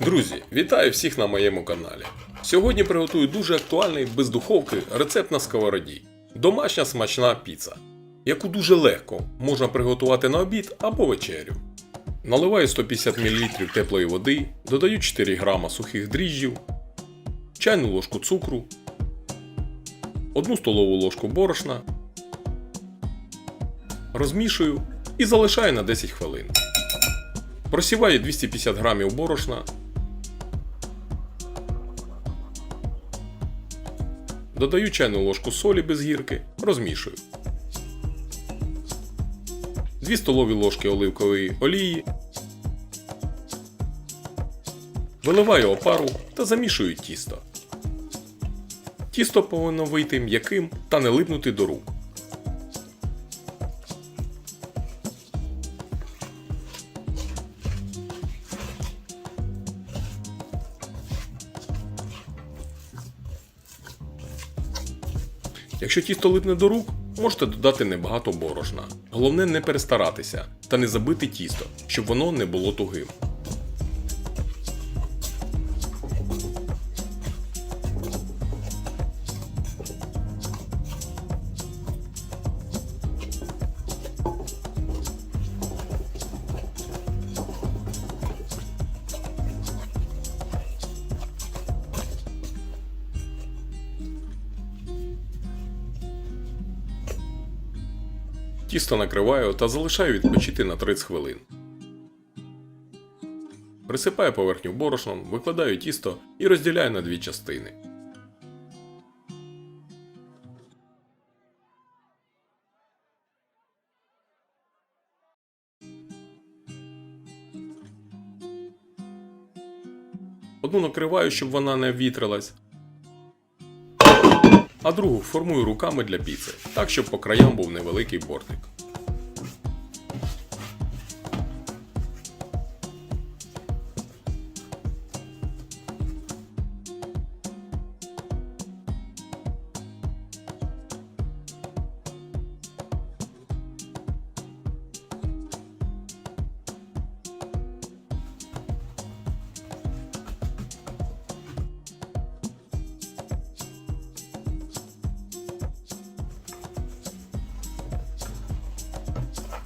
Друзі, вітаю всіх на моєму каналі. Сьогодні приготую дуже актуальний без духовки рецепт на сковороді. Домашня смачна піца, яку дуже легко можна приготувати на обід або вечерю. Наливаю 150 мл теплої води, додаю 4 г сухих дріжджів, чайну ложку цукру, 1 столову ложку борошна, розмішую і залишаю на 10 хвилин. Просіваю 250 г борошна. Додаю чайну ложку солі без гірки, розмішую. 2 столові ложки оливкової олії. Виливаю опару та замішую тісто. Тісто повинно вийти м'яким та не липнути до рук. Якщо тісто липне до рук, можете додати небагато борошна. Головне не перестаратися та не забити тісто, щоб воно не було тугим. Тісто накриваю та залишаю відпочити на 30 хвилин. Присипаю поверхню борошном, викладаю тісто і розділяю на дві частини. Одну накриваю, щоб вона не вітрилась, а другу формую руками для піци, так щоб по краям був невеликий бортик.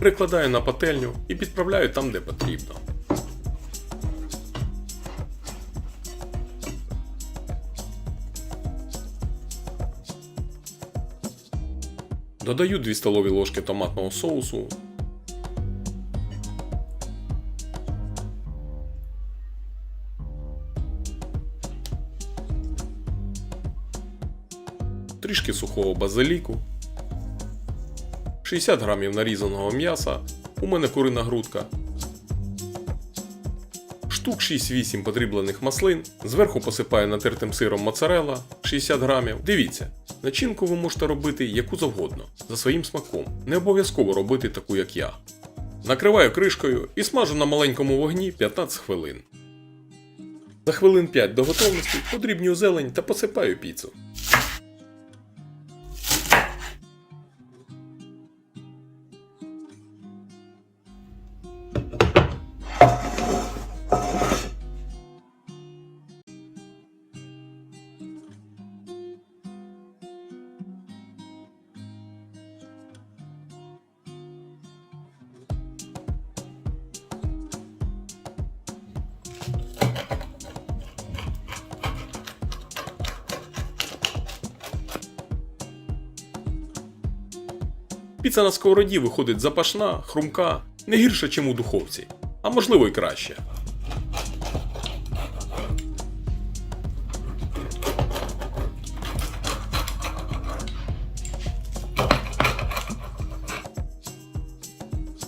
Прикладаю на пательню і підправляю там, де потрібно. Додаю 2 столові ложки томатного соусу. Трішки сухого базиліку. 60 грамів нарізаного м'яса, у мене курина грудка, штук 6-8 подріблених маслин, зверху посипаю натертим сиром моцарелла 60 грамів. Дивіться, начинку ви можете робити яку завгодно, за своїм смаком. Не обов'язково робити таку, як я. Накриваю кришкою і смажу на маленькому вогні 15 хвилин. За хвилин 5 до готовності подрібнюю зелень та посипаю піцу. Піца на сковороді виходить запашна, хрумка, не гірше, чим у духовці, а можливо й краще.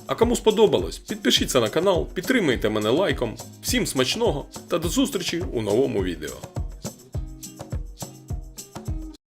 А кому сподобалось, підпишіться на канал, підтримуйте мене лайком. Всім смачного та до зустрічі у новому відео.